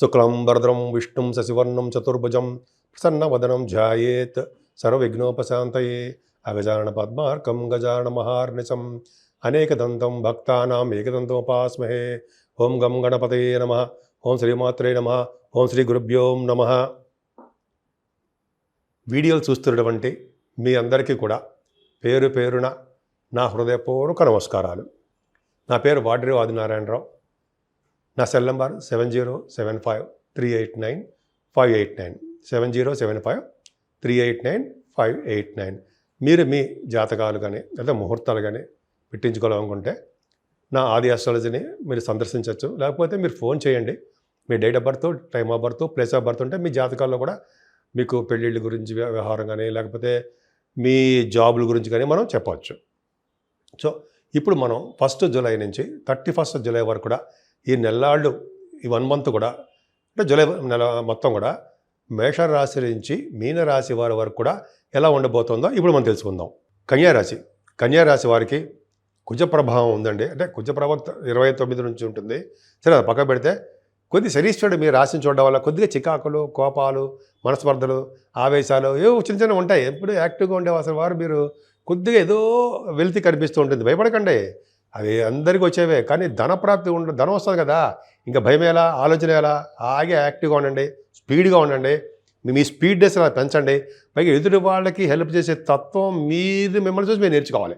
శుక్లం వరదరం విష్ణుం శశివర్ణం చతుర్భుజం ప్రసన్నవదనం ధ్యాయేత్ సర్వవిఘ్నోపశాంతయే అగజానన పద్మార్కం గజానన మహార్నిశం అనేకదంతం భక్తానాం ఏకదంతోపాస్మహే. ఓం గం గణపతయే నమ. ఓం శ్రీమాత్రే నమ. ఓం శ్రీ గురుభ్యోం నమ. వీడియోలు చూస్తున్నటువంటి మీ అందరికీ కూడా పేరు పేరున నా హృదయపూర్వక నమస్కారాలు. నా పేరు వాడ్రి ఆదినారాయణరావు. నా cell number seven zero seven five three eight nine five eight nine. Seven zero seven five three eight nine five eight nine. మీరు మీ జాతకాలు కానీ లేదా ముహూర్తాలు కానీ పెట్టించుకోవాలనుకుంటే నా ఆది ఆస్ట్రాలజీని మీరు సందర్శించవచ్చు లేకపోతే మీరు ఫోన్ చేయండి. మీ date of birth time of birth place of birth ఉంటే మీ జాతకాల్లో కూడా మీకు పెళ్ళిళ్ళ గురించి వ్యవహారం కానీ లేకపోతే మీ జాబుల గురించి కానీ మనం చెప్పవచ్చు. సో ఇప్పుడు మనం ఫస్ట్ జూలై నుంచి థర్టీ ఫస్ట్ జూలై వరకు కూడా ఈ నెల్లాళ్ళు ఈ వన్ మంత్ కూడా అంటే జూలై నెల మొత్తం కూడా మేషరాశి నుంచి మీనరాశి వారి వరకు కూడా ఎలా ఉండబోతుందో ఇప్పుడు మనం తెలుసుకుందాం. కన్యారాశి కన్యారాశి వారికి కుజ ప్రభావం ఉందండి. అంటే కుజ ప్రభావం ఇరవై తొమ్మిది నుంచి ఉంటుంది. సరే అది పక్క పెడితే కొద్ది శరీశ్వరుడు మీరు రాశిని చూడడం వల్ల కొద్దిగా చికాకులు కోపాలు మనస్పర్ధలు ఆవేశాలు ఏవో చిన్న చిన్న ఉంటాయి. ఎప్పుడు యాక్టివ్గా ఉండే అసలు వారు మీరు కొద్దిగా ఏదో వెల్తి కనిపిస్తూ ఉంటుంది. భయపడకండి. అవి అందరికీ వచ్చేవే కానీ ధనప్రాప్తి ఉండ ధనం వస్తుంది కదా. ఇంకా భయం ఎలా? ఆలోచన ఎలా? ఆగే యాక్టివ్గా ఉండండి స్పీడ్గా ఉండండి మీ మీ స్పీడ్ డేస్ అలా పెంచండి. పైగా ఎదుటి వాళ్ళకి హెల్ప్ చేసే తత్వం మీరు మిమ్మల్ని చూసి మీరు నేర్చుకోవాలి.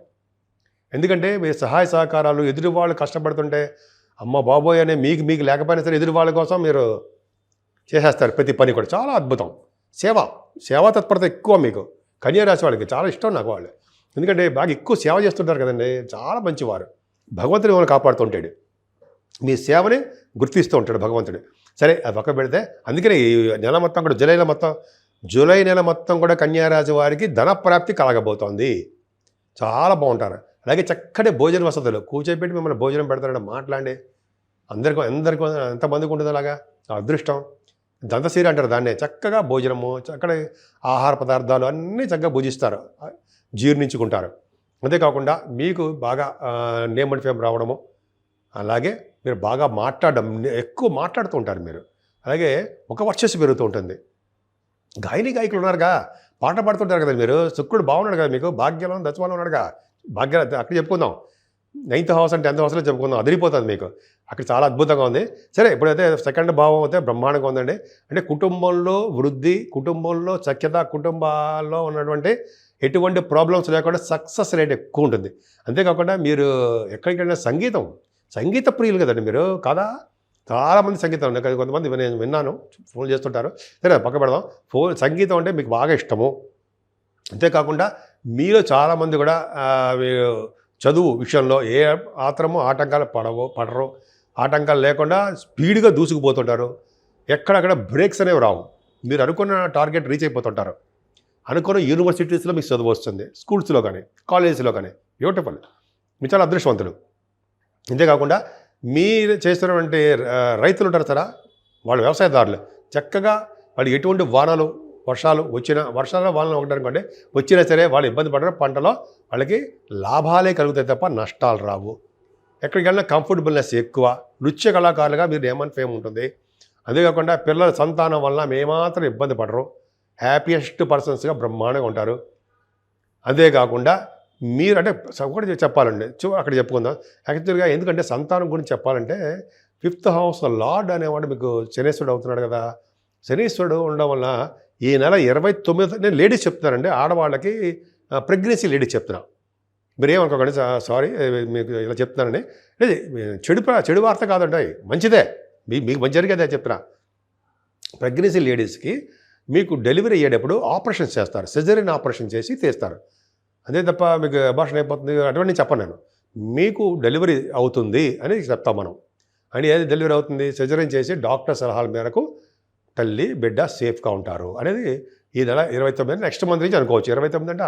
ఎందుకంటే మీ సహాయ సహకారాలు ఎదుటి వాళ్ళు కష్టపడుతుంటే అమ్మ బాబోయ్ అనే మీకు మీకు లేకపోయినా సరే ఎదుటి వాళ్ళ కోసం మీరు చేసేస్తారు ప్రతి పని కూడా. చాలా అద్భుతం. సేవ సేవా తత్పరత ఎక్కువ మీకు. కన్యా రాశి వాళ్ళకి చాలా ఇష్టం నాకు వాళ్ళు. ఎందుకంటే బాగా ఎక్కువ సేవ చేస్తుంటారు కదండి. చాలా మంచివారు. భగవంతుడు మిమ్మల్ని కాపాడుతుంటాడు మీ సేవని గుర్తిస్తూ ఉంటాడు భగవంతుడు. సరే అది పక్క పెడితే అందుకనే ఈ నెల మొత్తం కూడా జూలై నెల మొత్తం జూలై నెల మొత్తం కూడా కన్యారాశి వారికి ధనప్రాప్తి కలగబోతోంది. చాలా బాగుంటారు. అలాగే చక్కటి భోజన వసతులు. కూర్చోబెట్టి మిమ్మల్ని భోజనం పెడతారంటే మాట్లాడి అందరికీ అందరికీ ఎంతమందికి ఉంటుంది అలాగా? అదృష్టం. దంతశీర అంటారు దాన్నే. చక్కగా భోజనము చక్కటి ఆహార పదార్థాలు అన్నీ చక్కగా భుజిస్తారు. జీర్ణించుకుంటారు. అంతేకాకుండా మీకు బాగా నేమ్ అండ్ ఫేమ్ రావడము అలాగే మీరు బాగా మాట్లాడడం ఎక్కువ మాట్లాడుతూ ఉంటారు మీరు. అలాగే ఒక వర్చస్సు పెరుగుతూ ఉంటుంది. గాయని గాయకులు ఉన్నారుగా పాట పాడుతుంటారు కదా మీరు శుక్రుడు బాగున్నాడు కదా మీకు భాగ్యం దశమానం ఉన్నాడుగా భాగ్య అక్కడ చెప్పుకుందాం. నైన్త్ హౌస్ అంటే టెన్త్ హౌస్లో చెప్పుకుందాం అదిరిపోతుంది మీకు. అక్కడ చాలా అద్భుతంగా ఉంది. సరే ఇప్పుడైతే సెకండ్ భావం అయితే బ్రహ్మాండంగా ఉందండి. అంటే కుటుంబంలో వృద్ధి కుటుంబంలో సఖ్యత కుటుంబాల్లో ఉన్నటువంటి ఎటువంటి ప్రాబ్లమ్స్ లేకుండా సక్సెస్ రేట్ ఎక్కువ ఉంటుంది. అంతేకాకుండా మీరు ఎక్కడికి వెళ్ళినా సంగీతం సంగీత ప్రియులు కదండి మీరు. కాదా? చాలామంది సంగీతం ఉన్నాయి కొంతమంది నేను విన్నాను ఫోన్ చేస్తుంటారు. సరే పక్క పెడదాం. ఫోన్ సంగీతం అంటే మీకు బాగా ఇష్టము. అంతేకాకుండా మీలో చాలామంది కూడా మీరు చదువు విషయంలో ఏ ఆత్రము ఆటంకాలు పడవు పడరు. ఆటంకాలు లేకుండా స్పీడ్గా దూసుకుపోతుంటారు. ఎక్కడక్కడ బ్రేక్స్ అనేవి రావు. మీరు అనుకున్న టార్గెట్ రీచ్ అయిపోతుంటారు. అనుకున్న యూనివర్సిటీస్లో మీకు చదువు వస్తుంది స్కూల్స్లో కానీ కాలేజెస్లో కానీ. బ్యూటిఫుల్ మీరు చాలా అదృష్టవంతులు. ఇంతేకాకుండా మీరు చేస్తున్నటువంటి రైతులు ఉంటారు సరా వాళ్ళు వ్యవసాయదారులు. చక్కగా వాళ్ళు ఎటువంటి వానలు వర్షాలు వచ్చిన వర్షాలు వానలు ఒకటి అనుకోండి వచ్చినా సరే వాళ్ళు ఇబ్బంది పడరు పంటలో వాళ్ళకి లాభాలే కలుగుతాయి తప్ప నష్టాలు రావు. ఎక్కడికి కంఫర్టబుల్నెస్ ఎక్కువ. నృత్య కళాకారులుగా మీరు ఏమని ఫేమ్ ఉంటుంది? అంతేకాకుండా పిల్లల సంతానం వల్ల మేమాత్రం ఇబ్బంది పడరు. హ్యాపీయెస్ట్ పర్సన్స్గా బ్రహ్మాండంగా ఉంటారు. అంతేకాకుండా మీరు అంటే ఒకటి చెప్పాలండి. చూ అక్కడ చెప్పుకుందాం. యాక్చువల్గా ఎందుకంటే సంతానం గురించి చెప్పాలంటే ఫిఫ్త్ హౌస్ లార్డ్ అనేవాడు మీకు శనీశ్వరుడు అవుతున్నాడు కదా. శనీశ్వరుడు ఉండడం వల్ల ఈ నెల ఇరవై తొమ్మిది నేను లేడీస్ చెప్తున్నానండి. ఆడవాళ్ళకి ప్రెగ్నెన్సీ లేడీస్ చెప్తున్నా. మీరు ఏమనుకోకండి సారీ మీకు ఇలా చెప్తున్నానండి. లేదు చెడు చెడు వార్త కాదండి. మంచిదే. మీ మీకు మంచి జరిగేదే చెప్తున్నా. ప్రెగ్నెన్సీ లేడీస్కి మీకు డెలివరీ అయ్యేటప్పుడు ఆపరేషన్ చేస్తారు. సెజరీన్ ఆపరేషన్ చేసి తీస్తారు. అదే తప్ప మీకు అభాషణ అయిపోతుంది. అటువంటి చెప్పను నేను. మీకు డెలివరీ అవుతుంది అని చెప్తాం మనం. అని ఏది డెలివరీ అవుతుంది? సెజరీన్ చేసి డాక్టర్ సలహాల మేరకు తల్లి బిడ్డ సేఫ్గా ఉంటారు అనేది ఈ నెల ఇరవై తొమ్మిది నెక్స్ట్ మంత్ నుంచి అనుకోవచ్చు. ఇరవై తొమ్మిది అంటే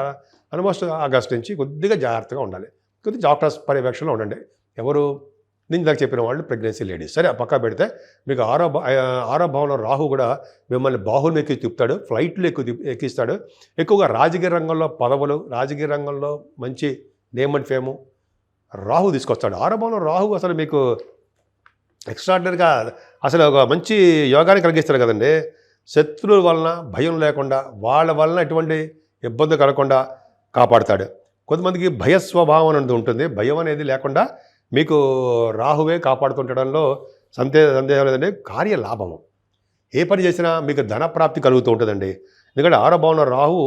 ఆల్మోస్ట్ ఆగస్ట్ నుంచి కొద్దిగా జాగ్రత్తగా ఉండాలి. కొద్దిగా డాక్టర్స్ పర్యవేక్షణలో ఉండండి. ఎవరు నేను ఇందాక చెప్పిన వాళ్ళు ప్రెగ్నెన్సీ లేడీస్ సరే ఆ పక్క పెడితే మీకు ఆరో ఆరో భావంలో రాహు కూడా మిమ్మల్ని బాహుల్ని ఎక్కి తిప్పుతాడు ఫ్లైట్లు ఎక్కువ ఎక్కిస్తాడు. ఎక్కువగా రాజకీయ రంగంలో పదవులు రాజకీయ రంగంలో మంచి నేమ్ అండ్ ఫేము రాహు తీసుకొస్తాడు. ఆరో భావంలో రాహు అసలు మీకు ఎక్స్ట్రాడినరీగా అసలు ఒక మంచి యోగాన్ని కలిగిస్తారు కదండి. శత్రువుల వలన భయం లేకుండా వాళ్ళ వలన ఎటువంటి ఇబ్బంది కలగకుండా కాపాడతాడు. కొంతమందికి భయ స్వభావం అనేది ఉంటుంది. భయం అనేది లేకుండా మీకు రాహువే కాపాడుతుండడంలో సందేహ సందేహం లేదండి. కార్యలాభము. ఏ పని చేసినా మీకు ధన ప్రాప్తి కలుగుతూ ఉంటుందండి. ఎందుకంటే ఆరో భావన రాహు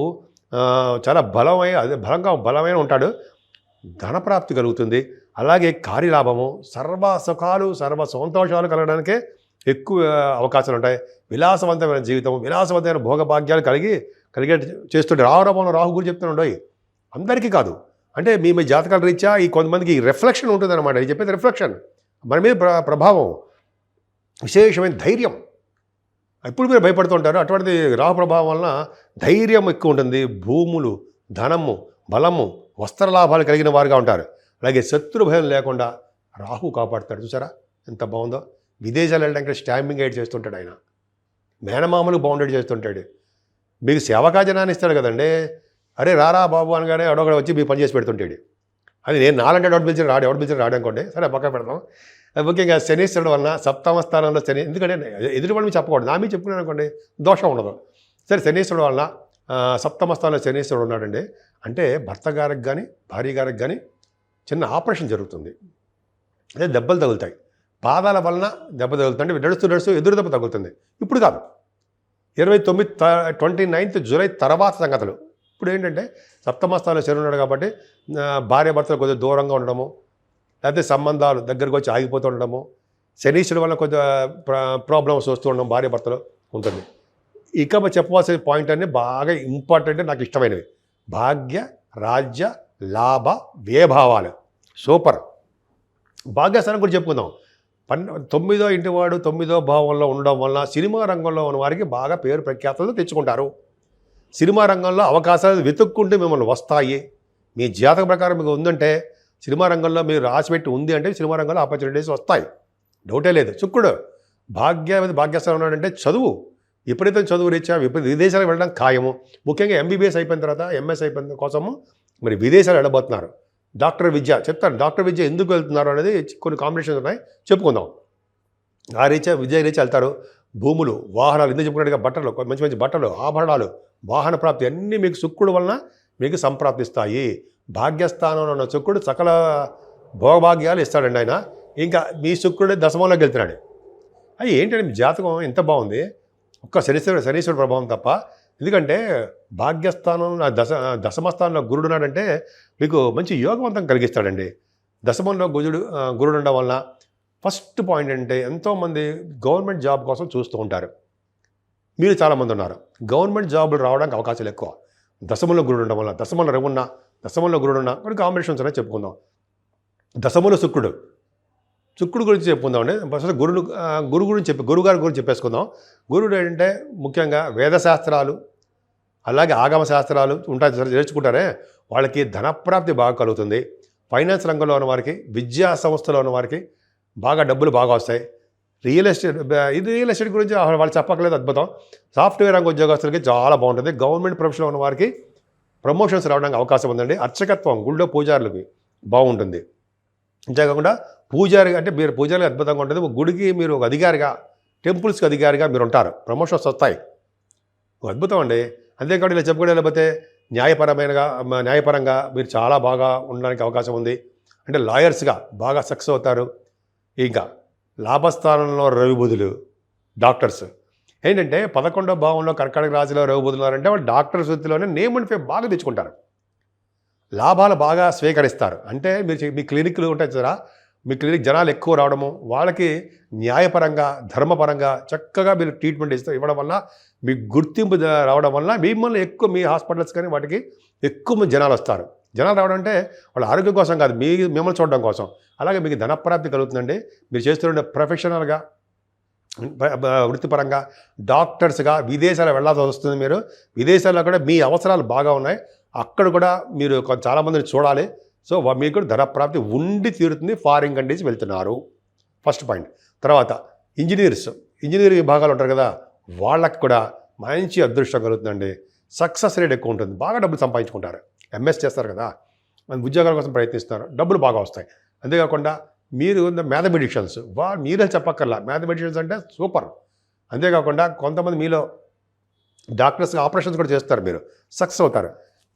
చాలా బలమైన అదే బలంగా బలమైన ఉంటాడు. ధన ప్రాప్తి కలుగుతుంది. అలాగే కార్యలాభము. సర్వ సుఖాలు సర్వ సంతోషాలు కలగడానికే ఎక్కువ అవకాశాలు ఉంటాయి. విలాసవంతమైన జీవితం విలాసవంతమైన భోగభాగ్యాలు కలిగి కలిగే చేస్తుంటే రాహురాభంలో రాహు గురించి చెప్తున్నాడు. అందరికీ కాదు. అంటే మీ మీ జాతకాల రీత్యా ఈ కొంతమందికి రిఫ్లెక్షన్ ఉంటుంది అనమాట ఇది చెప్పేది రిఫ్లెక్షన్ మన మీద ప్ర ప్రభావం. విశేషమైన ధైర్యం. ఎప్పుడు మీరు భయపడుతుంటారు అటువంటిది రాహు ప్రభావం వలన ధైర్యం ఎక్కువ ఉంటుంది. భూములు ధనము బలము వస్త్ర లాభాలు కలిగిన వారుగా ఉంటారు. అలాగే శత్రు భయం లేకుండా రాహు కాపాడుతాడు. చూసారా? ఎంత బాగుందో. విదేశాలు వెళ్ళడానికి స్టాంపింగ్ ఎయిడ్ చేస్తుంటాడు ఆయన. మేనమామలు బౌండెడ్ చేస్తుంటాడు. మీకు సేవకాజనాన్ని ఇస్తాడు కదండీ. అరే రారా బాబు అనగానే ఎవడొకడు వచ్చి మీ పని చేసి పెడుతుంటాడు. అది నేను నాలంటే ఎవడు పిలిచి రాడు ఎవడు పిలిచి రాడు అనుకోండి. సరే పక్కన పెడతాం ముఖ్యంగా శనీశ్వరుడు వలన సప్తమ స్థానంలో శని ఎందుకంటే ఎదుటి వాళ్ళు చెప్పకూడదు. నా మీద చెప్పుకున్నాను అనుకోండి దోషం ఉండదు. సరే శనీశ్వరుడు వలన సప్తమ స్థానంలో శనీశ్వరుడు ఉన్నాడండి. అంటే భర్త గారికి కానీ భార్య గారికి కానీ చిన్న ఆపరేషన్ జరుగుతుంది. అదే దెబ్బలు తగులుతాయి. పాదాల వలన దెబ్బ తగులుతుంది. అంటే నడుస్తూ నడుస్తూ ఎదురు దెబ్బ తగులుతుంది. ఇప్పుడు కాదు. ఇరవై తొమ్మిది ట్వంటీ నైన్త్ జూలై తర్వాత సంగతులు. ఇప్పుడు ఏంటంటే సప్తమస్థానంలో శని ఉన్నాడు కాబట్టి ఆ, భార్య భర్తలు కొద్దిగా దూరంగా ఉండడము లేకపోతే సంబంధాలు దగ్గరకు వచ్చి ఆగిపోతూ ఉండడము శనీశ్వరుడు వల్ల కొద్దిగా ప్రాబ్లమ్స్ వస్తూ ఉండడం భార్య భర్తలు ఉంటుంది. ఇక చెప్పవలసిన పాయింట్ అన్నీ బాగా ఇంపార్టెంట్ నాకు ఇష్టమైనవి. భాగ్య రాజ్య లాభ వ్యయభావాలు. సూపర్. భాగ్యస్థానం గురించి చెప్పుకుందాం. పన్ తొమ్మిదో ఇంటివాడు తొమ్మిదో భావంలో ఉండడం వలన సినిమా రంగంలో ఉన్న వారికి బాగా పేరు ప్రఖ్యాతలు తెచ్చుకుంటారు. సినిమా రంగంలో అవకాశాలు వెతుక్కుంటూ మిమ్మల్ని వస్తాయి. మీ జాతక ప్రకారం మీకు ఉందంటే సినిమా రంగంలో మీరు రాసిపెట్టి ఉంది అంటే సినిమా రంగంలో ఆపర్చునిటీస్ వస్తాయి. డౌటే లేదు. శుక్రుడు భాగ్య భాగ్యస్థానం ఉన్నాడంటే చదువు. విపరీతం చదువు రీత్యా విపరీత విదేశాలకు వెళ్ళడం ఖాయము. ముఖ్యంగా ఎంబీబీఎస్ అయిపోయిన తర్వాత ఎంఎస్ అయిపోయిన కోసము మరి విదేశాలు వెళ్ళబోతున్నారు. డాక్టర్ విద్య చెప్తాను డాక్టర్ విద్య ఎందుకు వెళ్తున్నారు అనేది కొన్ని కాంబినేషన్స్ ఉన్నాయి. చెప్పుకుందాం. ఆ రీత్యా విద్య రీత్యా వెళ్తారు. భూములు వాహనాలు ఎందుకు చెప్పుకున్నట్టుగా బట్టలు మంచి మంచి బట్టలు ఆభరణాలు వాహన ప్రాప్తి అన్నీ మీకు శుక్రుడు వలన మీకు సంప్రాప్తిస్తాయి. భాగ్యస్థానంలో ఉన్న శుక్రుడు సకల భోగభాగ్యాలు ఇస్తాడండి ఆయన. ఇంకా మీ శుక్రుడే దశమంలోకి వెళ్తున్నాడు అవి ఏంటంటే మీ జాతకం ఎంత బాగుంది? ఒక్క శనీశ్వరుడు శనీశ్వరుడు ప్రభావం తప్ప. ఎందుకంటే భాగ్యస్థానం నా దశ దశమస్థానంలో గురుడు ఉన్నాడంటే మీకు మంచి యోగవంతం కలిగిస్తాడండి. దశమంలో గురుడు గురుడు ఉండడం వలన ఫస్ట్ పాయింట్ అంటే ఎంతోమంది గవర్నమెంట్ జాబ్ కోసం చూస్తూ ఉంటారు. మీరు చాలామంది ఉన్నారు. గవర్నమెంట్ జాబులు రావడానికి అవకాశాలు ఎక్కువ. దశమంలో గురుడు ఉండడం వల్ల దశమంలో రవున్న దశమంలో గురుడు ఉన్న కొన్ని కాంబినేషన్స్ అనేది చెప్పుకుందాం. దశమంలో శుక్రుడు. శుక్రుడు గురించి చెప్పుకుందామండి. ఫస్ట్ గురుడు గురు గురించి చెప్పి గురుగారి గురించి చెప్పేసుకుందాం. గురుడు ఏంటంటే ముఖ్యంగా వేదశాస్త్రాలు అలాగే ఆగమ శాస్త్రాలు ఉంటాయి సరే నేర్చుకుంటారే. వాళ్ళకి ధనప్రాప్తి బాగా కలుగుతుంది. ఫైనాన్స్ రంగంలో ఉన్న వారికి విద్యా సంస్థలో ఉన్న వారికి బాగా డబ్బులు బాగా వస్తాయి. రియల్ ఎస్టేట్ ఇది రియల్ ఎస్టేట్ గురించి వాళ్ళు చెప్పక్కలేదు అద్భుతం. సాఫ్ట్వేర్ రంగ ఉద్యోగస్తులకి చాలా బాగుంటుంది. గవర్నమెంట్ ప్రొఫెషన్లో ఉన్న వారికి ప్రమోషన్స్ రావడానికి అవకాశం ఉందండి. అర్చకత్వం గుళ్ళో పూజారులకి బాగుంటుంది. అంతేకాకుండా పూజారి అంటే మీరు పూజారి అద్భుతంగా ఉంటుంది. గుడికి మీరు ఒక అధికారిగా టెంపుల్స్కి అధికారిగా మీరు ఉంటారు. ప్రమోషన్స్ వస్తాయి. అద్భుతం అండి. అంతేకాదు ఇలా చెప్పుకోవడం లేకపోతే న్యాయపరమైనగా న్యాయపరంగా మీరు చాలా బాగా ఉండడానికి అవకాశం ఉంది. అంటే లాయర్స్గా బాగా సక్సెస్ అవుతారు. ఇంకా లాభస్థానంలో రవిబుధులు డాక్టర్స్. ఏంటంటే పదకొండో భావంలో కర్కాటక రాశిలో రవి బుధులు అంటే వాళ్ళు డాక్టర్స్ వృత్తిలోనే నేమ్ అండ్ ఫేమ్ బాగా తెచ్చుకుంటారు. లాభాలు బాగా స్వీకరిస్తారు. అంటే మీరు మీ క్లినిక్లు ఉంటాయి చూసారా? మీ క్లినిక్ జనాలు ఎక్కువ రావడము వాళ్ళకి న్యాయపరంగా ధర్మపరంగా చక్కగా మీరు ట్రీట్మెంట్ ఇస్తారు ఇవ్వడం వల్ల మీకు గుర్తింపు రావడం వల్ల మిమ్మల్ని ఎక్కువ మీ హాస్పిటల్స్ కానీ వాటికి ఎక్కువ జనాలు వస్తారు. జనాలు రావడం అంటే వాళ్ళ ఆరోగ్యం కోసం కాదు మీ మిమ్మల్ని చూడడం కోసం. అలాగే మీకు ధనప్రాప్తి కలుగుతుందండి. మీరు చేస్తున్న ప్రొఫెషనల్గా వృత్తిపరంగా డాక్టర్స్గా విదేశాలు వెళ్ళాల్సి వస్తుంది మీరు. విదేశాల్లో కూడా మీ అవసరాలు బాగా ఉన్నాయి. అక్కడ కూడా మీరు చాలామందిని చూడాలి. సో మీకు కూడా ధనప్రాప్తి ఉండి తీరుతుంది. ఫారిన్ కంట్రీస్ వెళ్తున్నారు. First point. తర్వాత ఇంజనీర్స్. ఇంజనీరింగ్ విభాగాలు ఉంటారు కదా వాళ్ళకి కూడా మంచి అదృష్టం కలుగుతుందండి. సక్సెస్ రేట్ ఎక్కువ ఉంటుంది. బాగా డబ్బులు సంపాదించుకుంటారు. ఎంఎస్ చేస్తారు కదా మన ఉద్యోగాల కోసం ప్రయత్నిస్తారు డబ్బులు బాగా వస్తాయి. అంతేకాకుండా మీరు మ్యాథమెటిషియన్స్ వా మీరే చెప్పక్కర్లా. మ్యాథమెటిషియన్స్ అంటే సూపర్ అంతేకాకుండా కొంతమంది మీలో డాక్టర్స్ ఆపరేషన్స్ కూడా చేస్తారు మీరు. సక్సెస్ అవుతారు.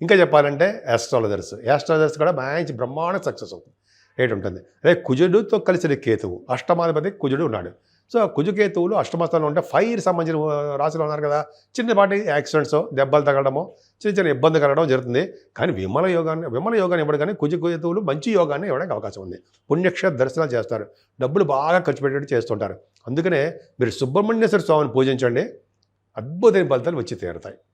ఇంకా చెప్పాలంటే యాస్ట్రాలజర్స్ యాస్ట్రాలజర్స్ కూడా మంచి బ్రహ్మాండ సక్సెస్ అవుతుంది రేట్ ఉంటుంది. అదే కుజుడుతో కలిసిన కేతువు అష్టమాధిపతి కుజుడు ఉన్నాడు. సో కుజుకేతువులు అష్టమస్థానం ఉంటే ఫైర్ సంబంధించిన రాశిలో ఉన్నారు కదా. చిన్నపాటి యాక్సిడెంట్స్ దెబ్బలు తగలడము చిన్న చిన్న ఇబ్బంది కలగడం జరుగుతుంది. కానీ విమల యోగాన్ని విమల యోగాన్ని ఇవ్వడం కానీ కుజుకేతువులు మంచి యోగాన్ని ఇవ్వడానికి అవకాశం ఉంది. పుణ్యక్షేత్ర దర్శనం చేస్తారు. డబ్బులు బాగా ఖర్చు పెట్టేట్టు చేస్తుంటారు. అందుకనే మీరు సుబ్రహ్మణ్యేశ్వర స్వామిని పూజించండి. అద్భుతమైన ఫలితాలు వచ్చి తీరుతాయి.